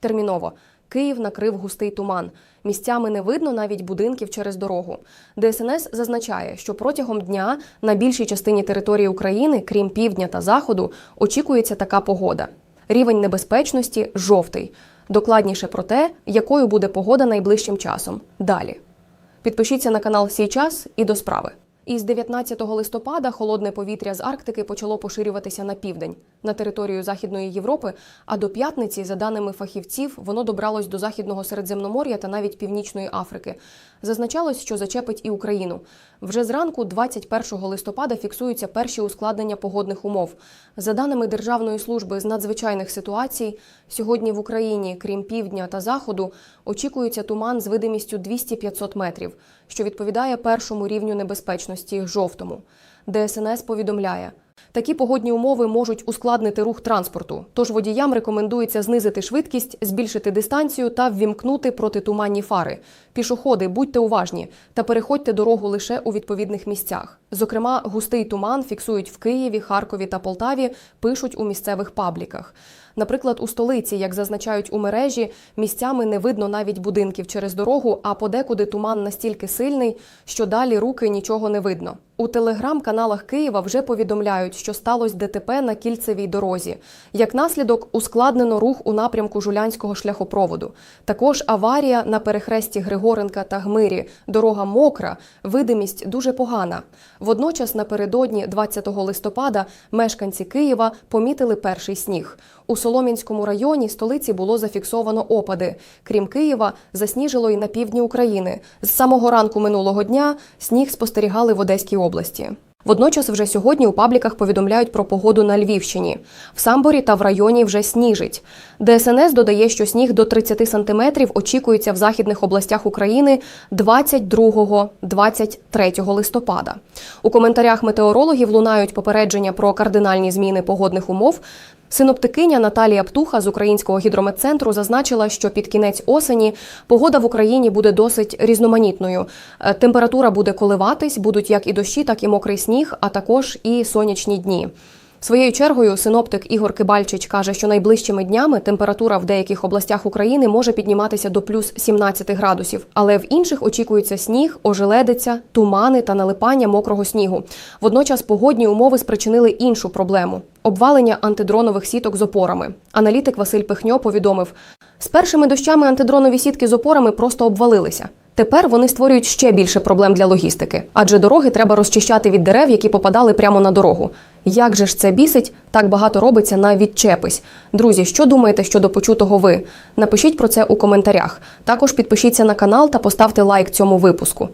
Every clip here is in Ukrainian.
Терміново. Київ накрив густий туман. Місцями не видно навіть будинків через дорогу. ДСНС зазначає, що протягом дня на більшій частині території України, крім півдня та заходу, очікується така погода. Рівень небезпечності жовтий. Докладніше про те, якою буде погода найближчим часом. Далі. Підпишіться на канал Сій час і до справи. Із 19 листопада холодне повітря з Арктики почало поширюватися на південь на територію Західної Європи. А до п'ятниці, за даними фахівців, воно добралось до Західного Середземномор'я та навіть Північної Африки. Зазначалось, що зачепить і Україну. Вже зранку, 21 листопада, фіксуються перші ускладнення погодних умов. За даними Державної служби з надзвичайних ситуацій, сьогодні в Україні, крім півдня та заходу, очікується туман з видимістю 200-500 метрів, що відповідає першому рівню небезпечності жовтому. ДСНС повідомляє. Такі погодні умови можуть ускладнити рух транспорту, тож водіям рекомендується знизити швидкість, збільшити дистанцію та ввімкнути протитуманні фари. Пішоходи, будьте уважні та переходьте дорогу лише у відповідних місцях. Зокрема, густий туман фіксують в Києві, Харкові та Полтаві, пишуть у місцевих пабліках. Наприклад, у столиці, як зазначають у мережі, місцями не видно навіть будинків через дорогу, а подекуди туман настільки сильний, що далі руки нічого не видно. У телеграм-каналах Києва вже повідомляють, що сталося ДТП на кільцевій дорозі. Як наслідок, ускладнено рух у напрямку Жулянського шляхопроводу. Також аварія на перехресті Григоренка та Гмирі. Дорога мокра, видимість дуже погана. Водночас, напередодні 20 листопада, мешканці Києва помітили перший сніг. У Солом'янському районі столиці було зафіксовано опади. Крім Києва, засніжило і на півдні України. З самого ранку минулого дня сніг спостерігали в Одеській області. Водночас, вже сьогодні у пабліках повідомляють про погоду на Львівщині. В Самборі та в районі вже сніжить. ДСНС додає, що сніг до 30 сантиметрів очікується в західних областях України 22-23 листопада. У коментарях метеорологів лунають попередження про кардинальні зміни погодних умов. Синоптикиня Наталія Птуха з Українського гідрометцентру зазначила, що під кінець осені погода в Україні буде досить різноманітною. Е, Температура буде коливатись, будуть як і дощі, так і мокрий сніг, а також і сонячні дні. Своєю чергою синоптик Ігор Кибальчич каже, що найближчими днями температура в деяких областях України може підніматися до плюс 17 градусів, але в інших очікується сніг, ожеледиця, тумани та налипання мокрого снігу. Водночас погодні умови спричинили іншу проблему обвалення антидронових сіток з опорами. Аналітик Василь Пихньо повідомив: з першими дощами антидронові сітки з опорами просто обвалилися. Тепер вони створюють ще більше проблем для логістики, адже дороги треба розчищати від дерев, які попадали прямо на дорогу. Як же ж це бісить? Так багато робиться на відчепись. Друзі, що думаєте щодо почутого ви? Напишіть про це у коментарях. Також підпишіться на канал та поставте лайк цьому випуску.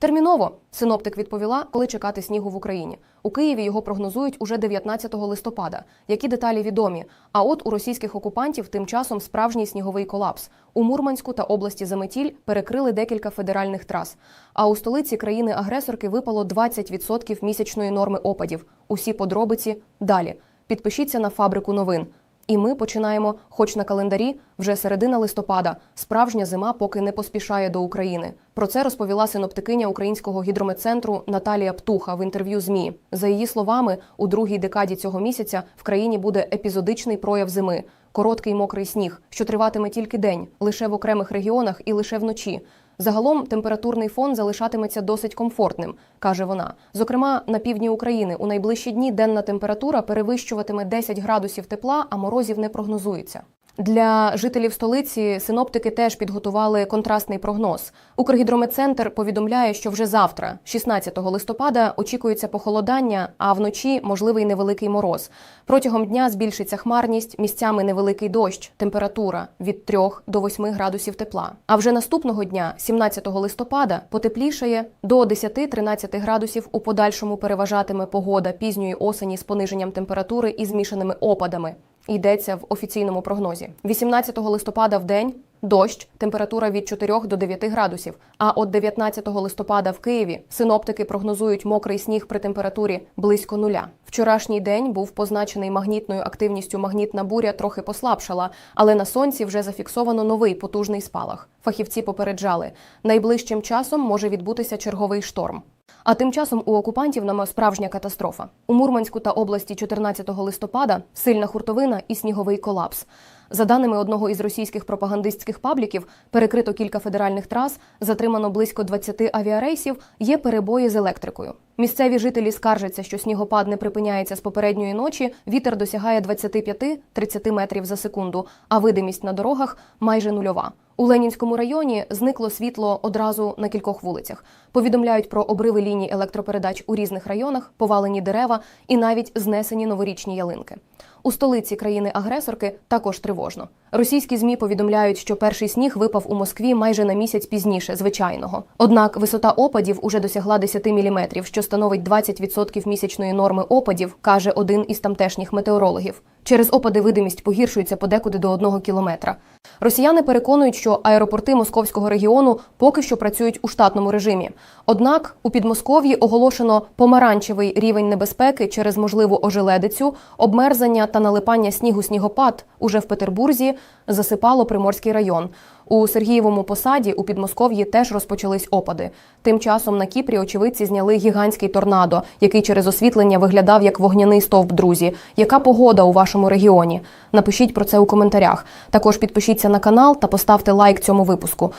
Терміново синоптик відповіла, коли чекати снігу в Україні. У Києві його прогнозують уже 19 листопада. Які деталі відомі? А от у російських окупантів тим часом справжній сніговий колапс. У Мурманську та області Заметіль перекрили декілька федеральних трас. А у столиці країни-агресорки випало 20% місячної норми опадів. Усі подробиці далі. Підпишіться на фабрику новин. І ми починаємо, хоч на календарі, вже середина листопада. Справжня зима поки не поспішає до України. Про це розповіла синоптикиня Українського гідрометцентру Наталія Птуха в інтерв'ю ЗМІ. За її словами, у другій декаді цього місяця в країні буде епізодичний прояв зими. Короткий мокрий сніг, що триватиме тільки день, лише в окремих регіонах і лише вночі. Загалом температурний фон залишатиметься досить комфортним, каже вона. Зокрема, на півдні України у найближчі дні денна температура перевищуватиме 10 градусів тепла, а морозів не прогнозується. Для жителів столиці синоптики теж підготували контрастний прогноз. Укргідрометцентр повідомляє, що вже завтра, 16 листопада, очікується похолодання, а вночі можливий невеликий мороз. Протягом дня збільшиться хмарність, місцями невеликий дощ, температура від 3 до 8 градусів тепла. А вже наступного дня, 17 листопада, потеплішає до 10-13 градусів. У подальшому переважатиме погода пізньої осені з пониженням температури і змішаними опадами. Йдеться в офіційному прогнозі. 18 листопада в день дощ, температура від 4 до 9 градусів. А от 19 листопада в Києві синоптики прогнозують мокрий сніг при температурі близько нуля. Вчорашній день був позначений магнітною активністю. Магнітна буря трохи послабшала, але на сонці вже зафіксовано новий потужний спалах. Фахівці попереджали, найближчим часом може відбутися черговий шторм. А тим часом у окупантів нами справжня катастрофа. У Мурманську та області 14 листопада сильна хуртовина і сніговий колапс. За даними одного із російських пропагандистських пабліків, перекрито кілька федеральних трас, затримано близько 20 авіарейсів, є перебої з електрикою. Місцеві жителі скаржаться, що снігопад не припиняється з попередньої ночі, вітер досягає 25-30 метрів за секунду, а видимість на дорогах майже нульова. У Ленінському районі зникло світло одразу на кількох вулицях. Повідомляють про обриви ліній електропередач у різних районах, повалені дерева і навіть знесені новорічні ялинки. У столиці країни-агресорки також тривожно. Російські змі повідомляють, що перший сніг випав у Москві майже на місяць пізніше звичайного. Однак висота опадів уже досягла 10 мм, що становить 20% місячної норми опадів, каже один із тамтешніх метеорологів. Через опади видимість погіршується подекуди до одного кілометра. Росіяни переконують, що аеропорти московського регіону поки що працюють у штатному режимі. Однак у Підмосков'ї оголошено помаранчевий рівень небезпеки через можливу ожеледицю, обмерзання та налипання снігу снігопад. Уже в Петербурзі засипало Приморський район. У Сергієвому посаді у Підмосков'ї теж розпочались опади. Тим часом на Кіпрі очевидці зняли гігантський торнадо, який через освітлення виглядав як вогняний стовп. Друзі, яка погода у вашому регіоні? Напишіть про це у коментарях. Також підпишіться на канал та поставте лайк цьому випуску.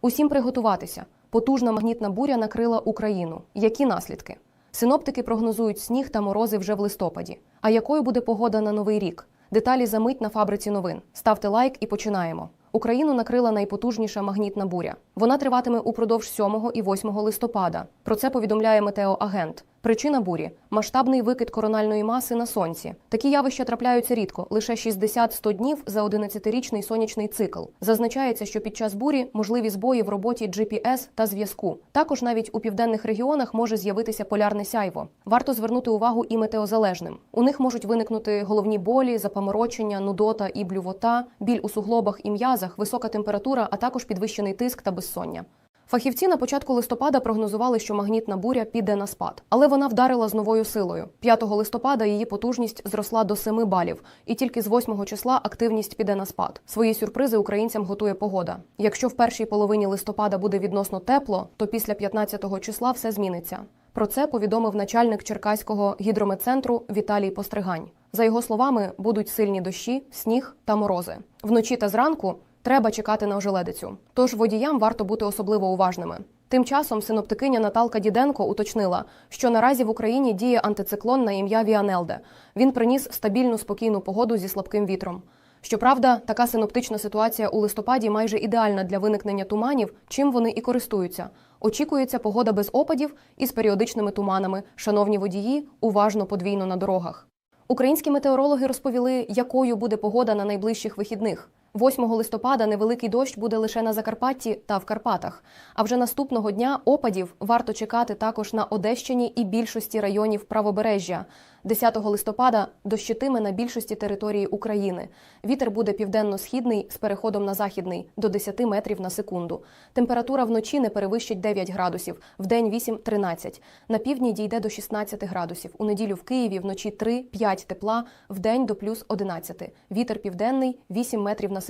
Усім приготуватися. Потужна магнітна буря накрила Україну. Які наслідки? Синоптики прогнозують сніг та морози вже в листопаді. А якою буде погода на новий рік? Деталі за мить на фабриці новин. Ставте лайк і починаємо. Україну накрила найпотужніша магнітна буря. Вона триватиме упродовж 7 і 8 листопада. Про це повідомляє метеоагент. Причина бурі масштабний викид корональної маси на сонці. Такі явища трапляються рідко, лише 60-100 днів за 11-річний сонячний цикл. Зазначається, що під час бурі можливі збої в роботі GPS та зв'язку. Також навіть у південних регіонах може з'явитися полярне сяйво. Варто звернути увагу і метеозалежним. У них можуть виникнути головні болі, запаморочення, нудота і блювота, біль у суглобах і м'язах, висока температура, а також підвищений тиск та безсоння. Фахівці на початку листопада прогнозували, що магнітна буря піде на спад, але вона вдарила з новою силою. 5 листопада її потужність зросла до 7 балів, і тільки з 8 числа активність піде на спад. Свої сюрпризи українцям готує погода. Якщо в першій половині листопада буде відносно тепло, то після 15 числа все зміниться. Про це повідомив начальник Черкаського гідрометцентру Віталій Постригань. За його словами, будуть сильні дощі, сніг та морози. Вночі та зранку треба чекати на ожеледицю. Тож водіям варто бути особливо уважними. Тим часом синоптикиня Наталка Діденко уточнила, що наразі в Україні діє антициклон на ім'я Віанелде. Він приніс стабільну спокійну погоду зі слабким вітром. Щоправда, така синоптична ситуація у листопаді майже ідеальна для виникнення туманів, чим вони і користуються. Очікується погода без опадів і з періодичними туманами. Шановні водії, уважно подвійно на дорогах. Українські метеорологи розповіли, якою буде погода на найближчих вихідних. 8 листопада невеликий дощ буде лише на Закарпатті та в Карпатах. А вже наступного дня опадів варто чекати також на Одещині і більшості районів правобережжя. 10 листопада дощитиме на більшості території України. Вітер буде південно-східний з переходом на західний до 10 метрів на секунду. Температура вночі не перевищить 9 градусів, вдень 8-13. На півдні дійде до 16 градусів. У неділю в Києві вночі 3-5 тепла, вдень до плюс 11. Вітер південний 8 метрів на секунду.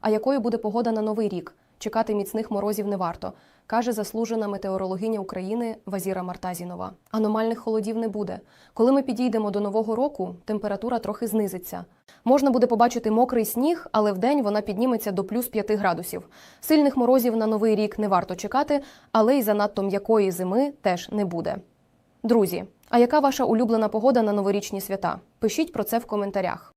А якою буде погода на новий рік? Чекати міцних морозів не варто, каже заслужена метеорологиня України Вазіра Мартазінова. Аномальних холодів не буде. Коли ми підійдемо до нового року, температура трохи знизиться. Можна буде побачити мокрий сніг, але вдень вона підніметься до плюс 5 градусів. Сильних морозів на новий рік не варто чекати, але й занадто м'якої зими теж не буде. Друзі, а яка ваша улюблена погода на новорічні свята? Пишіть про це в коментарях.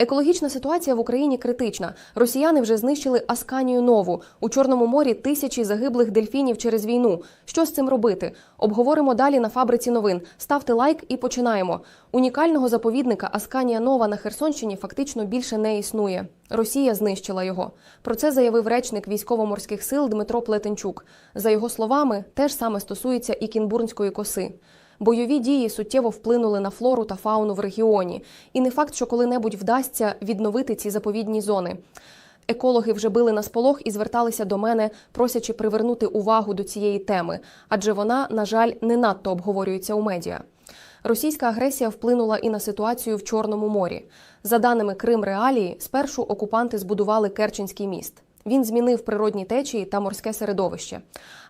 Екологічна ситуація в Україні критична. Росіяни вже знищили Асканію Нову. У Чорному морі тисячі загиблих дельфінів через війну. Що з цим робити? Обговоримо далі на фабриці новин. Ставте лайк і починаємо. Унікального заповідника Асканія Нова на Херсонщині фактично більше не існує. Росія знищила його. Про це заявив речник військово-морських сил Дмитро Плетенчук. За його словами, те саме стосується і Кінбурнської коси. Бойові дії суттєво вплинули на флору та фауну в регіоні, і не факт, що коли-небудь вдасться відновити ці заповідні зони. Екологи вже били на сполох і зверталися до мене, просячи привернути увагу до цієї теми, адже вона, на жаль, не надто обговорюється у медіа. Російська агресія вплинула і на ситуацію в Чорному морі. За даними Крим Реалії, спершу окупанти збудували Керченський міст. Він змінив природні течії та морське середовище.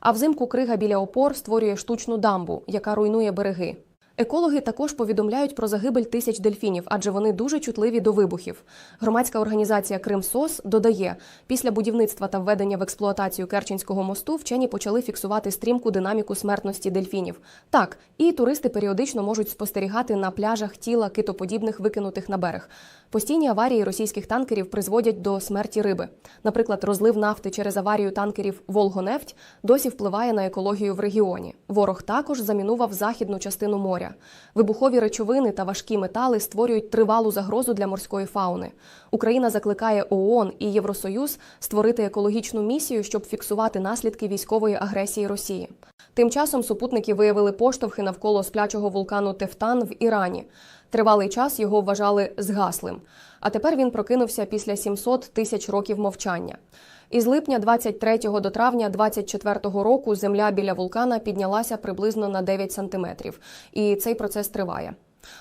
А взимку крига біля опор створює штучну дамбу, яка руйнує береги. Екологи також повідомляють про загибель тисяч дельфінів, адже вони дуже чутливі до вибухів. Громадська організація Кримсос додає, після будівництва та введення в експлуатацію Керченського мосту вчені почали фіксувати стрімку динаміку смертності дельфінів. Так, і туристи періодично можуть спостерігати на пляжах тіла китоподібних викинутих на берег. Постійні аварії російських танкерів призводять до смерті риби. Наприклад, розлив нафти через аварію танкерів Волгонефть досі впливає на екологію в регіоні. Ворог також замінував західну частину Вибухові речовини та важкі метали створюють тривалу загрозу для морської фауни. Україна закликає ООН і Євросоюз створити екологічну місію, щоб фіксувати наслідки військової агресії Росії. Тим часом супутники виявили поштовхи навколо сплячого вулкану Тефтан в Ірані. Тривалий час його вважали згаслим. А тепер він прокинувся після 700 тисяч років мовчання. Із липня 23 до травня 24 року земля біля вулкана піднялася приблизно на 9 сантиметрів, і цей процес триває.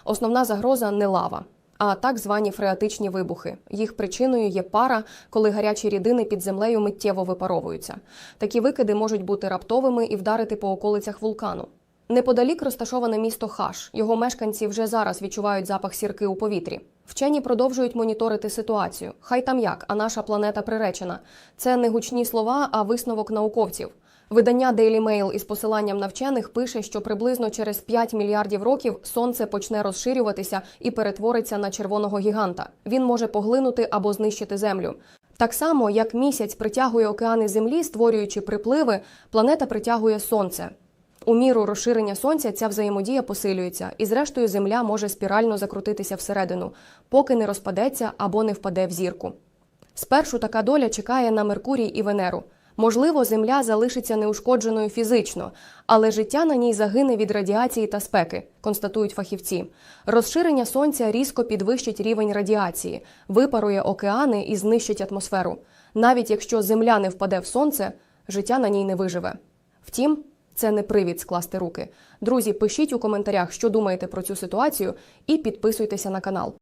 Основна загроза не лава, а так звані фреатичні вибухи. Їх причиною є пара, коли гарячі рідини під землею миттєво випаровуються. Такі викиди можуть бути раптовими і вдарити по околицях вулкану. Неподалік розташоване місто Хаш. Його мешканці вже зараз відчувають запах сірки у повітрі. Вчені продовжують моніторити ситуацію. Хай там як, а наша планета приречена. Це не гучні слова, а висновок науковців. Видання Daily Mail із посиланням на вчених пише, що приблизно через 5 мільярдів років сонце почне розширюватися і перетвориться на червоного гіганта. Він може поглинути або знищити землю. Так само, як місяць притягує океани Землі, створюючи припливи, планета притягує сонце. У міру розширення сонця ця взаємодія посилюється, і зрештою Земля може спірально закрутитися всередину, поки не розпадеться або не впаде в зірку. Спершу така доля чекає на Меркурій і Венеру. Можливо, Земля залишиться неушкодженою фізично, але життя на ній загине від радіації та спеки, констатують фахівці. Розширення сонця різко підвищить рівень радіації, випарує океани і знищить атмосферу. Навіть якщо Земля не впаде в сонце, життя на ній не виживе. Втім, це не привід скласти руки. Друзі, пишіть у коментарях, що думаєте про цю ситуацію, і підписуйтеся на канал.